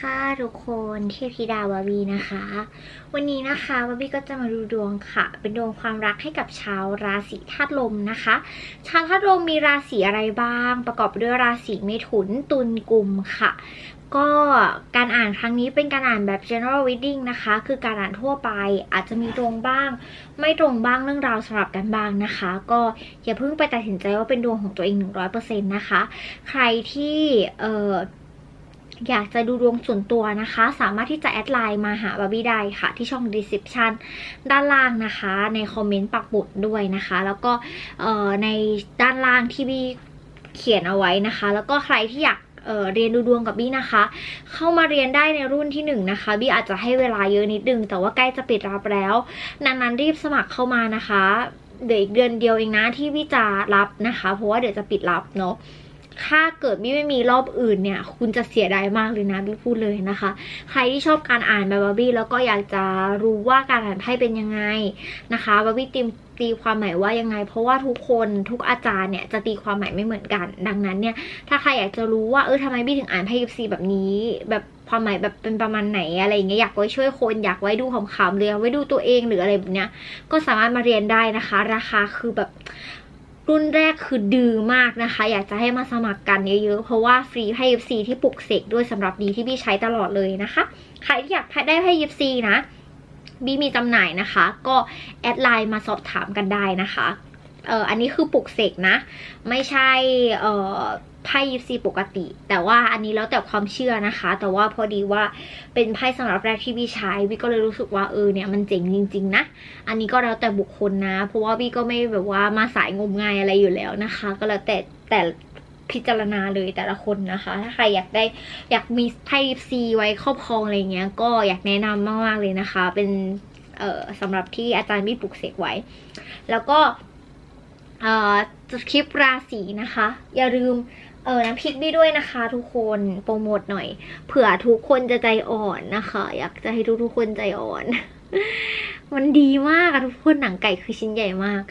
ค่ะทุกคนเทพธิดาวาวีนะคะ วันนี้นะคะวาวีก็จะมาดูดวงค่ะ เป็นดวงความรักให้กับชาวราศีธาตุลมนะคะ ชาวธาตุลมมีราศีอะไรบ้าง ประกอบด้วยราศีเมถุนตุลกุมค่ะ ก็การอ่านครั้งนี้เป็นการอ่านแบบ general reading นะคะ คือการอ่านทั่วไปอาจจะมีตรงบ้าง ไม่ตรงบ้างเรื่องราวสลับกันบ้างนะคะ ก็อย่าเพิ่งไปตัดสินใจว่าเป็นดวงของตัวเอง 100%นะคะ ใครที่เอ่อ อยากจะดูดวงส่วนตัวนะคะ สามารถที่จะแอดไลน์มาหาบาร์บี้ได้ค่ะ ที่ช่อง description ด้านล่างนะคะ ในคอมเมนต์ปักบุดด้วยนะคะ แล้วก็ในด้านล่างที่บี้เขียนเอาไว้นะคะ แล้วก็ใครที่อยากเเรียนดูดวงกับบี้นะคะ เข้ามาเรียนได้ในรุ่นที่หนึ่งนะคะบี้อาจจะให้เวลาเยอะนิดนึง แต่ว่าใกล้จะปิดรับแล้วดังนั้นรีบสมัครเข้ามานะคะเดี๋ยวอีกเดือนเดียวเองนะที่บี้จะรับนะคะ เพราะว่าเดี๋ยวจะปิดรับเนาะ ถ้าเกิดบี้ไม่มีรอบอื่นเนี่ย คุณจะเสียดายมากเลยนะบี้พูดเลยนะคะ ใครที่ชอบการอ่านแบบบาร์บี้แล้วก็อยากจะรู้ว่าการอ่านไพ่เป็นยังไงนะคะบาร์บี้ตีตีความหมายว่ายังไง เพราะว่าทุกคนทุกอาจารย์เนี่ยจะตีความหมายไม่เหมือนกัน ดังนั้นเนี่ย ถ้าใครอยากจะรู้ว่าเออทำไมบี้ถึงอ่านไพ่ยิปซีแบบนี้ แบบความหมายแบบเป็นประมาณไหนอะไรอย่างเงี้ยอยากไว้ช่วยคนอยากไว้ดูขำๆหรืออาไว้ดูตัวเองหรืออะไรแบบเนี้ยก็สามารถมาเรียนได้นะคะ ราคาคือแบบ รุ่นแรกคือดื้อมากนะคะ อยากจะให้มาสมัครกันเยอะๆ เพราะว่าฟรีไพ่ยิปซีที่ปลุกเสกด้วยสำหรับดีที่บี้ใช้ตลอดเลยนะคะ ใครที่อยากได้ไพ่ยิปซีนะบี้มีจำหน่ายนะคะ ก็แอดไลน์มาสอบถามกันได้นะคะเอออันนี้คือปลุกเสกนะ ไม่ใช่เอ่อ ไพ่ยิปซีปกติ แต่ว่าอันนี้แล้วแต่ความเชื่อนะคะ แต่ว่าพอดีว่าเป็นไพ่สำหรับแรกที่บี้ใช้บี้ก็เลยรู้สึกว่าเออเนี่ยมันเจ๋งจริง ๆ นะ อันนี้ก็แล้วแต่บุคคลนะ เพราะว่าบี้ก็ไม่แบบว่ามาสายงมงายอะไรอยู่แล้วนะคะ ก็แล้วแต่แต่พิจารณาเลยแต่ละคนนะคะ ถ้าใครอยากได้อยากมีไพ่ยิปซีไว้ครอบครองอะไรเงี้ย ก็อยากแนะนำมากๆเลยนะคะ เป็นเอ่อสำหรับที่อาจารย์บี้ปลุกเสกไว้ แล้วก็เอ่อคลิปราศีนะคะ อย่าลืม เออน้ำพริกบี้ด้วยนะคะทุกคนโปรโมทหน่อย เผื่อทุกคนจะใจอ่อนนะคะ อยากจะให้ทุกทุกๆคนใจอ่อน มันดีมากอะทุกคนหนังไก่คือชิ้นใหญ่มาก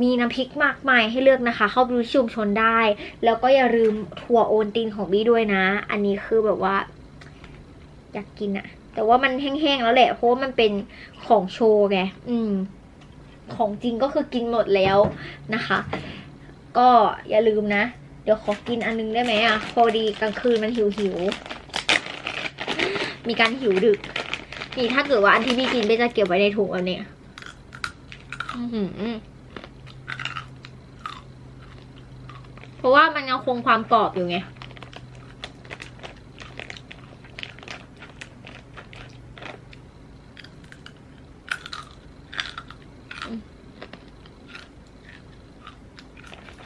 มีน้ำพริกมากมายให้เลือกนะคะ เข้าไปดูชุมชนได้ แล้วก็อย่าลืมถั่วโอนตินของบี้ด้วยนะ อันนี้คือแบบว่า อยากกินอะแต่ว่ามันแห้งๆแล้วแหละเพราะว่ามันเป็นของโชว์ไงอืม ของจริงก็คือกินหมดแล้วนะคะ ก็อย่าลืมนะ เดี๋ยวขอกินอันนึงได้ไหมอะพอดีกลางคืนมันหิวหิว มีการหิวดึก นี่ถ้าเกิดว่าอันที่พี่กินไม่จะเก็บไว้ในถุงแบบเนี้ยเพราะว่ามันยังคงความกรอบอยู่ไง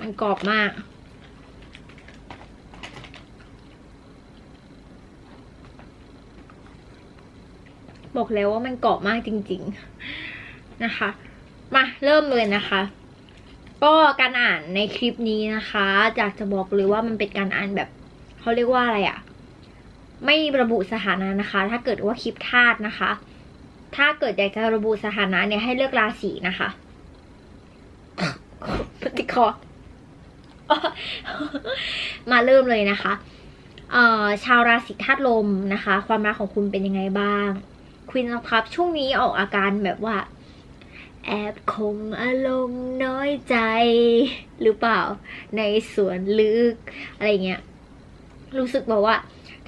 มันกรอบมาก บอกแล้วว่ามันกรอบมากจริง ๆนะคะ มาเริ่มเลยนะคะ ก็การอ่านในคลิปนี้นะคะอยากจะบอกเลยว่ามันเป็นการอ่านแบบเขาเรียกว่าอะไรอะไม่ระบุสถานะนะคะ ถ้าเกิดว่าคลิปธาตุนะคะ ถ้าเกิดอยากจะระบุสถานะเนี่ยให้เลือกราศีนะคะปฏิคอมาเริ่มเลยนะคะ เอ่อ ชาวราศีธาตุลมนะคะ ความรักของคุณเป็นยังไงบ้าง ควีน of Cups ช่วงนี้ออกอาการแบบว่า แอบคงอารมณ์น้อยใจ หรือเปล่าในสวนลึกอะไรเงี้ยรู้สึกแบบว่า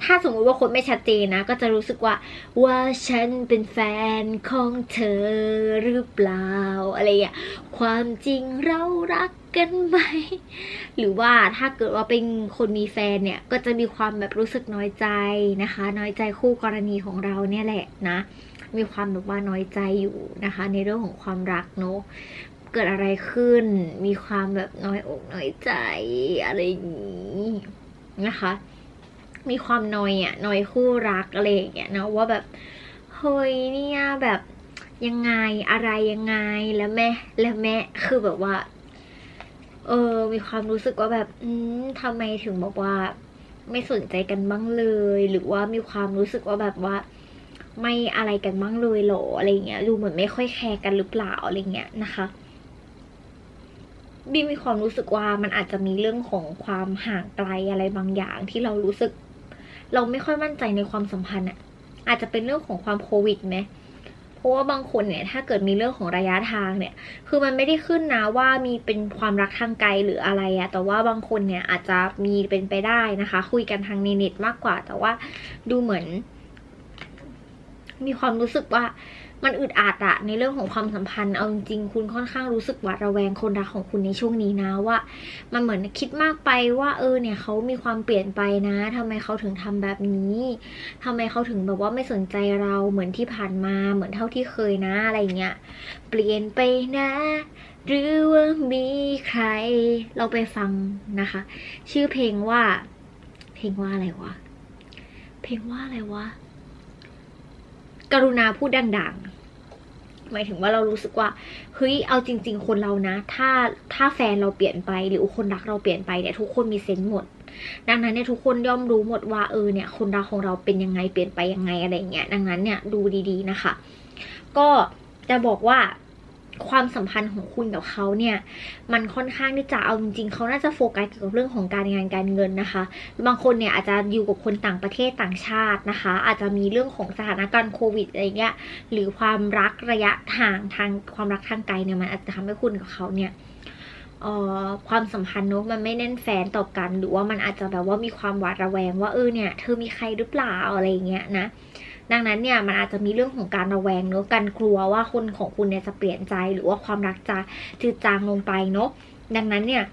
ถ้าสมมติว่าคนไม่ชัดเจนนะ ก็จะรู้สึกว่า ว่าฉันเป็นแฟนของเธอหรือเปล่าอะไรอย่างเงี้ยความจริงเรารัก กันไหม หรือว่าถ้าเกิดว่าเป็นคนมีแฟนเนี่ย ก็จะมีความแบบรู้สึกน้อยใจนะคะ น้อยใจคู่กรณีของเราเนี่ยแหละนะ มีความแบบว่าน้อยใจอยู่นะคะ ในเรื่องของความรักเนอะเกิดอะไรขึ้น มีความแบบน้อยอกน้อยใจอะไรอย่างนี้นะคะ มีความน้อยอะน้อยคู่รักอะไรอย่างเงี้ยนะว่าแบบเฮ้ยเนี่ยแบบยังไงอะไรยังไงแล้วแม่แล้วแม่คือแบบว่า เออ มีความรู้สึกว่าแบบ อืมทำไมถึงบอกว่า ไม่สนใจกันบ้างเลย หรือว่ามีความรู้สึกว่าแบบว่า ไม่อะไรกันบ้างเลยหรออะไรเงี้ยดูเหมือนไม่ค่อยแคร์กันหรือเปล่าอะไรเงี้ยนะคะบีมีความรู้สึกว่ามันอาจจะมีเรื่องของความห่างไกลอะไรบางอย่างที่เรารู้สึก เราไม่ค่อยมั่นใจในความสัมพันธ์อะอาจจะเป็นเรื่องของความโควิดไหม เพราะว่าบางคนเนี่ยถ้าเกิดมีเรื่องของระยะทางเนี่ย คือมันไม่ได้ขึ้นนะว่ามีเป็นความรักทางไกลหรืออะไรอะแต่ว่าบางคนเนี่ยอาจจะมีเป็นไปได้นะคะ คุยกันทางในเน็ตมากกว่า แต่ว่าดูเหมือน มีความรู้สึกว่า มันอึดอัดอะในเรื่องของความสัมพันธ์เอาจริงๆคุณค่อนข้างรู้สึกหวาดระแวงคนรักของคุณในช่วงนี้นะว่า มันเหมือนคิดมากไปว่า เออเนี่ยเขามีความเปลี่ยนไปนะทำไมเขาถึงทำแบบนี้ทำไมเขาถึงแบบว่าไม่สนใจเราเหมือนที่ผ่านมาเหมือนเท่าที่เคยนะอะไรเงี้ยเปลี่ยนไปนะหรือว่ามีใคร เราไปฟังนะคะ ชื่อเพลงว่า เพลงว่าอะไรวะ เพลงว่าอะไรวะ กรุณาพูดดังๆ หมายถึงว่าเรารู้สึกว่าเฮ้ยเอาจริง ๆ คนเรานะ ถ้าถ้าแฟนเราเปลี่ยนไปหรือคนรักเราเปลี่ยนไปเนี่ยทุกคนมีเซนส์หมด ดังนั้นเนี่ยทุกคนย่อมรู้หมดว่าเออเนี่ย คนรักของเราเป็นยังไงเปลี่ยนไปยังไงอะไรเงี้ยดังนั้นเนี่ยดูดีๆนะคะ ก็จะบอกว่า ความสัมพันธ์ของคุณกับเขาเนี่ย มันค่อนข้างที่จะเอาจริงๆเขาน่าจะโฟกัสเกี่ยวกับเรื่องของการงานการเงินนะคะ บางคนเนี่ยอาจจะอยู่กับคนต่างประเทศต่างชาตินะคะ อาจจะมีเรื่องของสถานการณ์โควิดอะไรเงี้ยหรือความรักระยะห่างทางความรักทางไกลเนี่ยมันอาจจะทำให้คุณกับเขาเนี่ยความสัมพันธ์เนอะมันไม่แน่นแฟนต่อกัน หรือว่ามันอาจจะแบบว่ามีความหวาดระแวงว่าเออเนี่ยเธอมีใครหรือเปล่าอะไรเงี้ยนะ ดังนั้นเนี่ยมันอาจจะมีเรื่องของการระแวงเนอะการกลัวว่าคนของคุณเนี่ยจะเปลี่ยนใจหรือว่าความรักจะจืดจางลงไปเนอะดังนั้นเนี่ย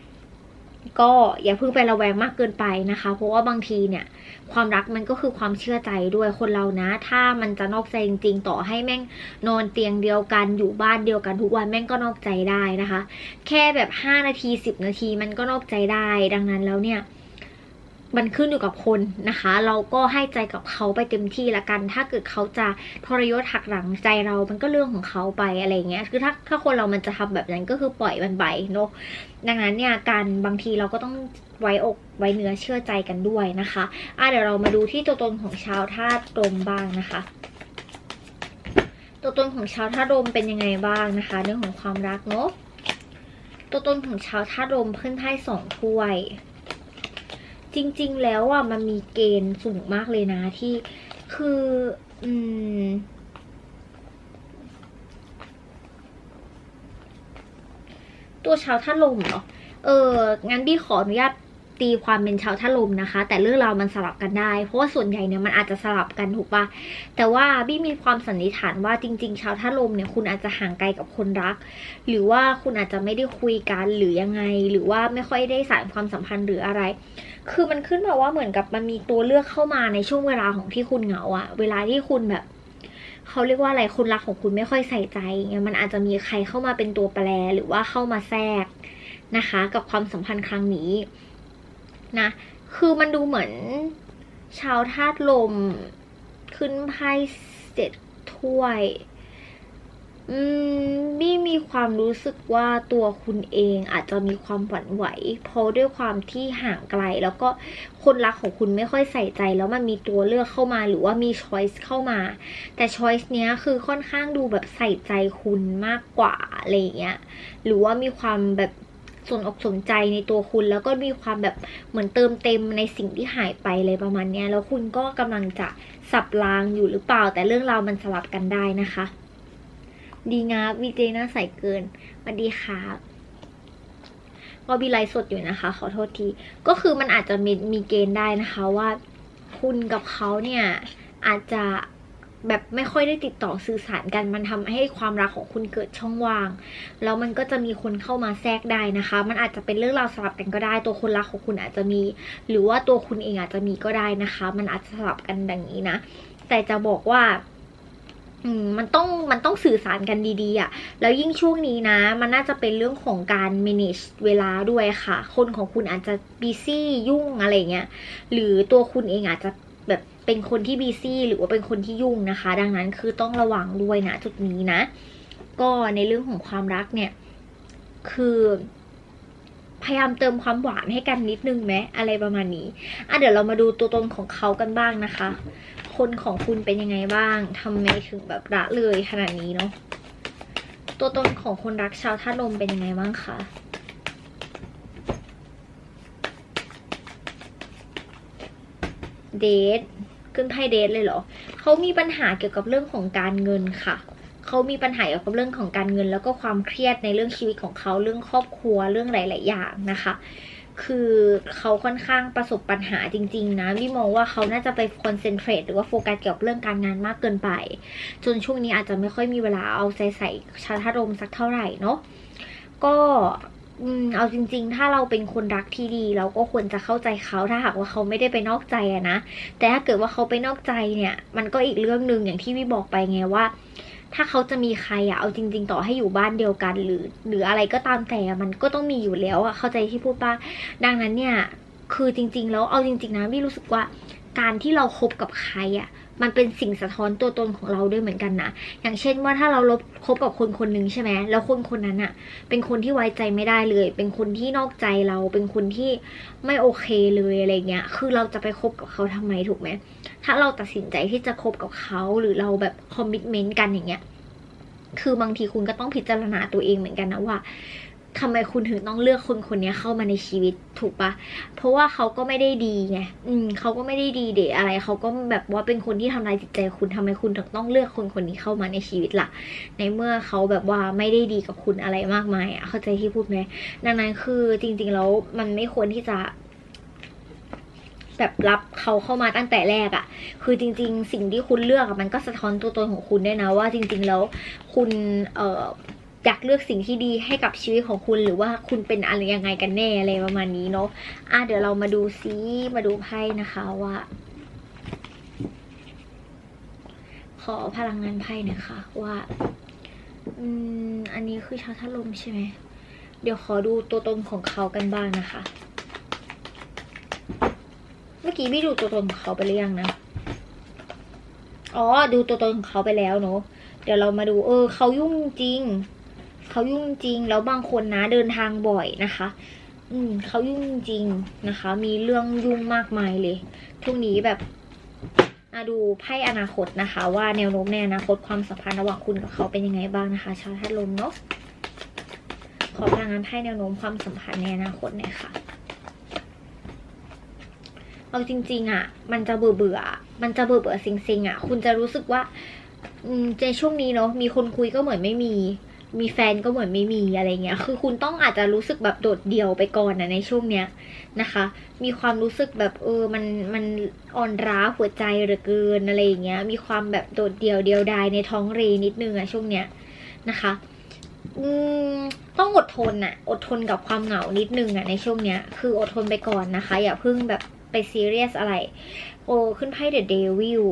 ก็อย่าเพิ่งไประแวงมากเกินไปนะคะ เพราะว่าบางทีเนี่ย ความรักมันก็คือความเชื่อใจด้วยคนเรานะ ถ้ามันจะนอกใจจริงๆ ต่อให้แม่งนอนเตียงเดียวกันอยู่บ้านเดียวกันทุกวันแม่งก็นอกใจได้นะคะ แค่แบบห้านาทีสิบนาทีมันก็นอกใจได้ ดังนั้นแล้วเนี่ย มันขึ้นอยู่กับคนนะคะ เราก็ให้ใจกับเขาไปเต็มที่ละกัน ถ้าเกิดเขาจะทรยศหักหลังใจเรา มันก็เรื่องของเขาไปอะไรเงี้ย คือถ้าถ้าคนเรามันจะทำแบบนั้นก็คือปล่อยมันไปเนาะ ดังนั้นเนี่ยการบางทีเราก็ต้องไว้อกไว้เนื้อเชื่อใจกันด้วยนะคะอะเดี๋ยวเรามาดูที่ตัวตนของชาวธาตุลมบ้างนะคะ ตัวตนของชาวธาตุลมเป็นยังไงบ้างนะคะ เรื่องของความรักเนาะ ตัวตนของชาวธาตุลมเพื่อนไพ่สองถ้วย จริง ๆ แล้วอะมันมีเกณฑ์สูงมากเลยนะที่คืออืมตัวชาวท่าลมเนาะเอองั้นบี้ขออนุญาต ตีความเป็นชาวท่าลมนะคะ แต่เรื่องราวมันสลับกันได้ เพราะว่าส่วนใหญ่เนี่ยมันอาจจะสลับกันถูกปะแต่ว่าบี้มีความสันนิษฐานว่าจริง ๆ ชาวท่าลมเนี่ยคุณอาจจะห่างไกลกับคนรัก หรือว่าคุณอาจจะไม่ได้คุยกันหรือยังไง หรือว่าไม่ค่อยได้สานความสัมพันธ์หรืออะไร คือมันขึ้นมาว่าเหมือนกับมันมีตัวเลือกเข้ามาในช่วงเวลาของที่คุณเหงาอะเวลาที่คุณแบบเขาเรียกว่าอะไรคนรักของคุณไม่ค่อยใส่ใจเงี้ยมันอาจจะมีใครเข้ามาเป็นตัวแปรหรือว่าเข้ามาแทรกนะคะ กับความสัมพันธ์ครั้งนี้ นะ คือมันดูเหมือนชาวธาตุลมขึ้นไพ่เจ็ดถ้วย อืมบี้มีความรู้สึกว่าตัวคุณเองอาจจะมีความหวั่นไหว เพราะด้วยความที่ห่างไกล แล้วก็คนรักของคุณไม่ค่อยใส่ใจ แล้วมันมีตัวเลือกเข้ามาหรือว่ามีช้อยส์เข้ามา แต่ช้อยส์เนี้ยคือค่อนข้างดูแบบใส่ใจคุณมากกว่าอะไรเงี้ย หรือว่ามีความแบบ สนอกสนใจในตัวคุณ แล้วก็มีความแบบเหมือนเติมเต็มในสิ่งที่หายไปเลยประมาณนี้แล้วคุณก็กำลังจะสับรางอยู่หรือเปล่า แต่เรื่องราวมันสลับกันได้นะคะ ดีงามวีเจน่าใส่เกินสวัสดีครับก็บีไลฟ์สดอยู่นะคะ ขอโทษที ก็คือมันอาจจะมีมีเกณฑ์ได้นะคะว่า คุณกับเขาเนี่ยอาจจะ แบบไม่ค่อยได้ติดต่อสื่อสารกัน มันทำให้ความรักของคุณเกิดช่องว่าง แล้วมันก็จะมีคนเข้ามาแทรกได้นะคะ มันอาจจะเป็นเรื่องราวสลับกันก็ได้ ตัวคนรักของคุณอาจจะมี หรือว่าตัวคุณเองอาจจะมีก็ได้นะคะ มันอาจจะสลับกันดังนี้นะ แต่จะบอกว่าอืมมันต้องมันต้องสื่อสารกันดีๆอะ่ะ แล้วยิ่งช่วงนี้นะ มันน่าจะเป็นเรื่องของการ manage เวลาด้วยค่ะ คนของคุณอาจจะ busy ยุ่งอะไรเงี้ย หรือตัวคุณเองอาจจะ แบบเป็นคนที่บีซี่หรือว่าเป็นคนที่ยุ่งนะคะ ดังนั้นคือต้องระวังด้วยนะจุดนี้นะ ก็ในเรื่องของความรักเนี่ย คือพยายามเติมความหวานให้กันนิดนึงไหมอะไรประมาณนี้อะเดี๋ยวเรามาดูตัวตนของเขากันบ้างนะคะ คนของคุณเป็นยังไงบ้างทำไมถึงแบบละเลยขนาดนี้เนาะตัวตนของคนรักชาวท่าลมเป็นยังไงบ้างคะ เดทขึ้นไพ่เดทเลยเหรอเขามีปัญหาเกี่ยวกับเรื่องของการเงินค่ะเขามีปัญหาเกี่ยวกับเรื่องของการเงิน แล้วก็ความเครียดในเรื่องชีวิตของเขาเรื่องครอบครัวเรื่องหลาย ๆ อย่างนะคะ คือเขาค่อนข้างประสบปัญหาจริง ๆ นะพี่มองว่าเขาน่าจะไปคอนเซนเทรตหรือว่าโฟกัสเกี่ยวกับเรื่องการงานมากเกินไป จนช่วงนี้อาจจะไม่ค่อยมีเวลาเอาใจใส่ชาทารมสักเท่าไหร่เนาะก็ เอาจริง ๆ ถ้าเราเป็นคนรักที่ดี เราก็ควรจะเข้าใจเขาถ้าหากว่าเขาไม่ได้ไปนอกใจอะนะ แต่ถ้าเกิดว่าเขาไปนอกใจเนี่ย มันก็อีกเรื่องหนึ่งอย่างที่พี่บอกไปไงว่า ถ้าเขาจะมีใครอะเอาจริง ๆ ต่อให้อยู่บ้านเดียวกัน หรือ หรืออะไรก็ตามแต่มันก็ต้องมีอยู่แล้วอะเข้าใจที่พูดป่ะดังนั้นเนี่ย คือจริง ๆ แล้วเอาจริง ๆ นะพี่รู้สึกว่าการที่เราคบกับใครอะ มันเป็นสิ่งสะท้อนตัวตนของเราด้วยเหมือนกันนะ อย่างเช่นว่าถ้าเราลบคบกับคนคนหนึ่งใช่ไหมแล้วคนคนนั้นอะเป็นคนที่ไว้ใจไม่ได้เลย เป็นคนที่นอกใจเรา เป็นคนที่ไม่โอเคเลยอะไรเงี้ย คือเราจะไปคบกับเขาทำไมถูกไหม ถ้าเราตัดสินใจที่จะคบกับเขาหรือเราแบบคอมมิชเมนต์กันอย่างเงี้ย คือบางทีคุณก็ต้องพิจารณาตัวเองเหมือนกันนะว่า ทำไมคุณถึงต้องเลือกคนคนนี้เข้ามาในชีวิตถูกปะ เพราะว่าเขาก็ไม่ได้ดีไง อืมเขาก็ไม่ได้ดีเดะอะไร เขาก็แบบว่าเป็นคนที่ทำลายจิตใจคุณทำไมคุณถึงต้องเลือกคนคนนี้เข้ามาในชีวิตล่ะ ในเมื่อเขาแบบว่าไม่ได้ดีกับคุณอะไรมากมายอะ เข้าใจที่พูดไหมดังนั้นคือจริง ๆ แล้วมันไม่ควรที่จะแบบรับเขาเข้ามาตั้งแต่แรกอะ่ะ คือจริง ๆ สิ่งที่คุณเลือกมันก็สะท้อนตัวตนของคุณได้นะว่า จริง ๆ แล้วคุณ เอ่อ อยากเลือกสิ่งที่ดีให้กับชีวิตของคุณหรือว่าคุณเป็นอะไรยังไงกันแน่อะไรประมาณนี้เนาะอะเดี๋ยวเรามาดูซิมาดูไพ่นะคะว่า ขอพลังงานไพ่น่อยค่ะว่า อืมอันนี้คือชาวท่าลมใช่ไหมเดี๋ยวขอดูตัวตนของเขากันบ้างนะคะ เมื่อกี้พี่ดูตัวตนของเขาไปหรือยังนะอ๋อ ดูตัวตนของเขาไปแล้วเนาะเดี๋ยวเรามาดู เออ เขายุ่งจริง เขายุ่งจริงแล้วบางคนนะเดินทางบ่อยนะคะ อืมเขายุ่งจริงนะคะ มีเรื่องยุ่งมากมายเลยช่วงนี้แบบมาดูไพ่อนาคตนะคะ ว่าแนวโน้มในอนาคตความสัมพันธ์ระหว่างคุณกับเขาเป็นยังไงบ้างนะคะชาวธาตุลมเนาะขอพลังงานไพ่แนวโน้มความสัมพันธ์ในอนาคตหน่อยค่ะเอาจริง ๆอะ มันจะเบื่อเบื่อมันจะเบื่อเบื่อๆซิงๆอะ คุณจะรู้สึกว่าในช่วงนี้เนาะมีคนคุยก็เหมือนไม่มี มีแฟนก็เหมือนไม่มีอะไรเงี้ย คือคุณต้องอาจจะรู้สึกแบบโดดเดี่ยวไปก่อนนะในช่วงเนี้ยนะคะ มีความรู้สึกแบบเออมันมันอ่อนร้าหัวใจเหลือเกินอะไรอย่างเงี้ย มีความแบบโดดเดี่ยวเดียวดายในท้องเรนิดนึงอะช่วงเนี้ยนะคะอืมต้องอดทนอะอดทนกับความเหงานิดนึงอะในช่วงเนี้ย คืออดทนไปก่อนนะคะ อย่าเพิ่งแบบไปซีเรียสอะไร โอ้ขึ้นไพ่เดอะเดวิล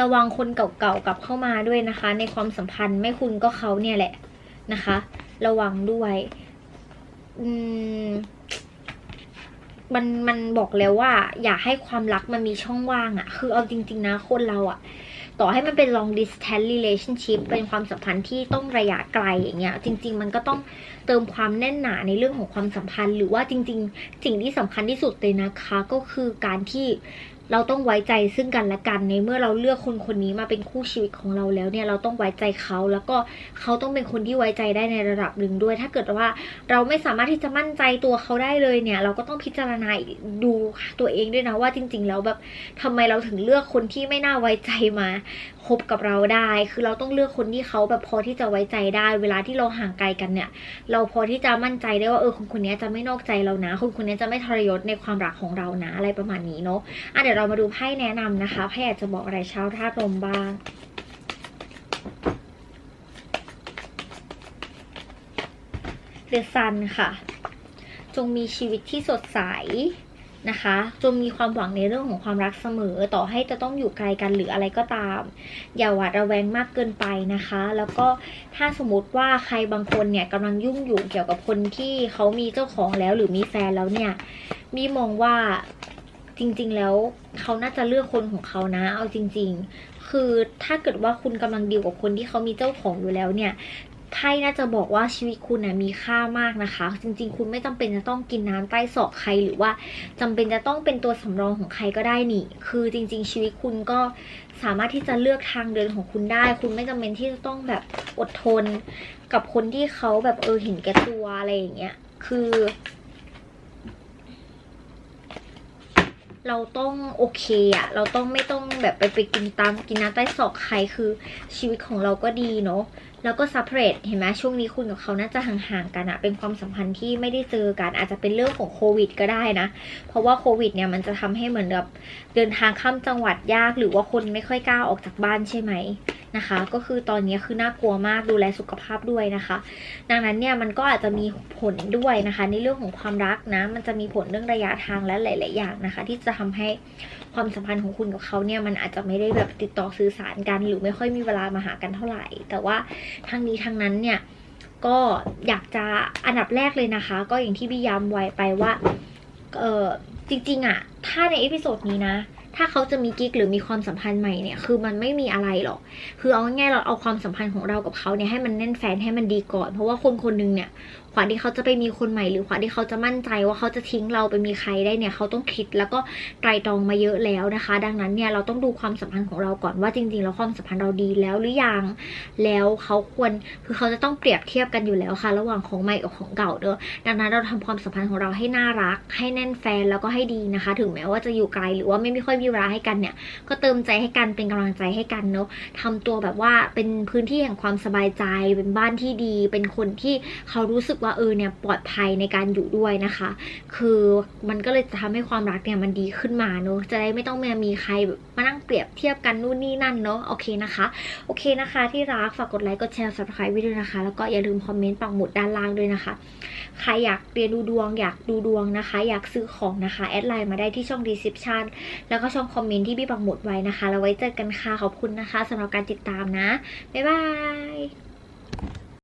ระวังคนเก่าๆกลับเข้ามาด้วยนะคะ ในความสัมพันธ์ไม่คุณก็เขาเนี่ยแหละนะคะ ระวังด้วยอืมมันมันบอกแล้วว่า อย่าให้ความรักมันมีช่องว่างอะ่ะ คือเอาจริง ๆ นะคนเราอะ่ะ ต่อให้มันเป็น long distance relationship เป็นความสัมพันธ์ที่ต้องระยะไกลอย่างเงี้ย จริง ๆ มันก็ต้องเติมความแน่นหนาในเรื่องของความสัมพันธ์ หรือว่าจริง ๆ สิ่งที่สำคัญที่สุดเลยนะคะ ก็คือการที่ เราต้องไว้ใจซึ่งกันและกันในเมื่อเราเลือกคนคนนี้มาเป็นคู่ชีวิตของเราแล้วเนี่ยเราต้องไว้ใจเขาแล้วก็เขาต้องเป็นคนที่ไว้ใจได้ในระดับหนึ่งด้วย ถ้าเกิดว่าเราไม่สามารถที่จะมั่นใจตัวเขาได้เลยเนี่ย เราก็ต้องพิจารณาดูตัวเองด้วยนะว่าจริง ๆ แล้วแบบทำไมเราถึงเลือกคนที่ไม่น่าไว้ใจมาคบกับเราได้ คือเราต้องเลือกคนที่เขาแบบพอที่จะไว้ใจได้ เวลาที่เราห่างไกลกันเนี่ย เราพอที่จะมั่นใจได้ว่าเออคนคนนี้จะไม่นอกใจเรานะคนคนนี้จะไม่ทรยศในความรักของเรานะอะไรประมาณนี้เนาะอะเดี๋ยวเรามาดูไพ่แนะนำนะคะไพ่อยากจะบอกอะไรเช้าวธาลมบ้างเดอซันค่ะ จงมีชีวิตที่สดใสนะคะ จงมีความหวังในเรื่องของความรักเสมอ ต่อให้จะต้องอยู่ไกลกันหรืออะไรก็ตาม อย่าหวาดระแวงมากเกินไปนะคะ แล้วก็ถ้าสมมติว่าใครบางคนเนี่ยกำลังยุ่งอยู่เกี่ยวกับคนที่เขามีเจ้าของแล้วหรือมีแฟนแล้วเนี่ย มีมองว่า จริง ๆ แล้วเขาน่าจะเลือกคนของเขานะ เอาจริง ๆ คือถ้าเกิดว่าคุณกำลังดีลกับคนที่เขามีเจ้าของอยู่แล้วเนี่ยไพ่น่าจะบอกว่าชีวิตคุณนะมีค่ามากนะคะ จริง ๆ คุณไม่จำเป็นจะต้องกินน้ำใต้ศอกใครหรือว่าจำเป็นจะต้องเป็นตัวสำรองของใครก็ได้นี่ คือจริง ๆ ชีวิตคุณก็สามารถที่จะเลือกทางเดินของคุณได้ คุณไม่จำเป็นที่จะต้องแบบอดทน กับคนที่เขาแบบเออเห็นแก่ตัวอะไรอย่างเงี้ย คือ เราต้องโอเคอะเราต้องไม่ต้องแบบไปไปกินตามกินน้ำใต้ศอกใครคือชีวิตของเราก็ดีเนาะแล้วก็ซัพเพรตเห็นไหมช่วงนี้คุณกับเขาน่าจะห่างๆกันอะเป็นความสัมพันธ์ที่ไม่ได้เจอกัน อาจจะเป็นเรื่องของโควิด ก็ได้นะ เพราะว่าโควิดเนี่ยมันจะทำให้เหมือนกับเดินทางข้ามจังหวัดยาก หรือว่าคนไม่ค่อยกล้าออกจากบ้านใช่ไหมนะคะ ก็คือตอนนี้คือน่ากลัวมากดูแลสุขภาพด้วยนะคะ ดังนั้นเนี่ยมันก็อาจจะมีผลด้วยนะคะ ในเรื่องของความรักนะ มันจะมีผลเรื่องระยะทางและหลาย ๆ อย่างนะคะ ที่จะทำให้ความสัมพันธ์ของคุณกับเขาเนี่ยมันอาจจะไม่ได้แบบติดต่อสื่อสารกัน หรือไม่ค่อยมีเวลามาหากันเท่าไหร่ แต่ว่าทั้งนี้ทั้งนั้นเนี่ยก็อยากจะอันดับแรกเลยนะคะ ก็อย่างที่พี่ย้ำไว้ไปว่าเออจริงๆอะถ้าในเอพิโซดนี้นะ ถ้าเขาจะมีกิ๊กหรือมีความสัมพันธ์ใหม่เนี่ย คือมันไม่มีอะไรหรอก คือเอาง่ายๆเราเอาความสัมพันธ์ของเรากับเขาเนี่ยให้มันแน่นแฟนให้มันดีก่อน เพราะว่าคนคนหนึงเนี่ย วาที่เขาจะไปมีคนใหม่หรือขวาที่เขาจะมั่นใจว่าเขาจะทิ้งเราไปมีใครได้เนี่ยเขาต้องคิดแล้วก็ไตรตรองมาเยอะแล้วนะคะ ดังนั้นเนี่ยเราต้องดูความสัมพันธ์ของเราก่อนว่าจริงๆแล้วความสัมพันธ์เราดีแล้วหรือยังแล้วเขาควรคือเขาจะต้องเปรียบเทียบกันอยู่แล้วค่ะ ระหว่างของใหม่กับของเก่าเด้อดังนั้นเราทำความสัมพันธ์ของเราให้น่ารัก ให้แน่นแฟนแล้วก็ให้ดีนะคะ ถึงแม้ว่าจะอยู่ไกลหรือว่าไม่ไม่ค่อยมีเวลาให้กันเนี่ย ก็เติมใจให้กันเป็นกำลังใจให้กันเนาะทำตัวแบบว่าเป็นพื้นที่แห่งความสบายใจ เป็นบ้านที่ดี เป็นคนที่เขารู้สึกว่าเออเนี่ยปลอดภัยในการอยู่ด้วยนะคะ คือมันก็เลยจะทำให้ความรักเนี่ยมันดีขึ้นมาเนาะจะได้ไม่ต้องมีใครแบบมานั่งเปรียบเทียบกันนู่นนี่นั่นเนาะโอเคนะคะ โอเคนะคะ ที่รักฝากกดไลค์กดแชร์ subscribe วิดีโอนะคะ แล้วก็อย่าลืมคอมเมนต์ปักหมุดด้านล่างด้วยนะคะใครอยากเรียนดูดวงอยากดูดวงนะคะ อยากซื้อของนะคะแอดไลน์มาได้ที่ช่อง description แล้วก็ช่องคอมเมนต์ที่พี่ปักหมุดไว้นะคะ แล้วไว้เจอกันค่ะขอบคุณนะคะสำหรับการติดตามนะ บ๊ายบาย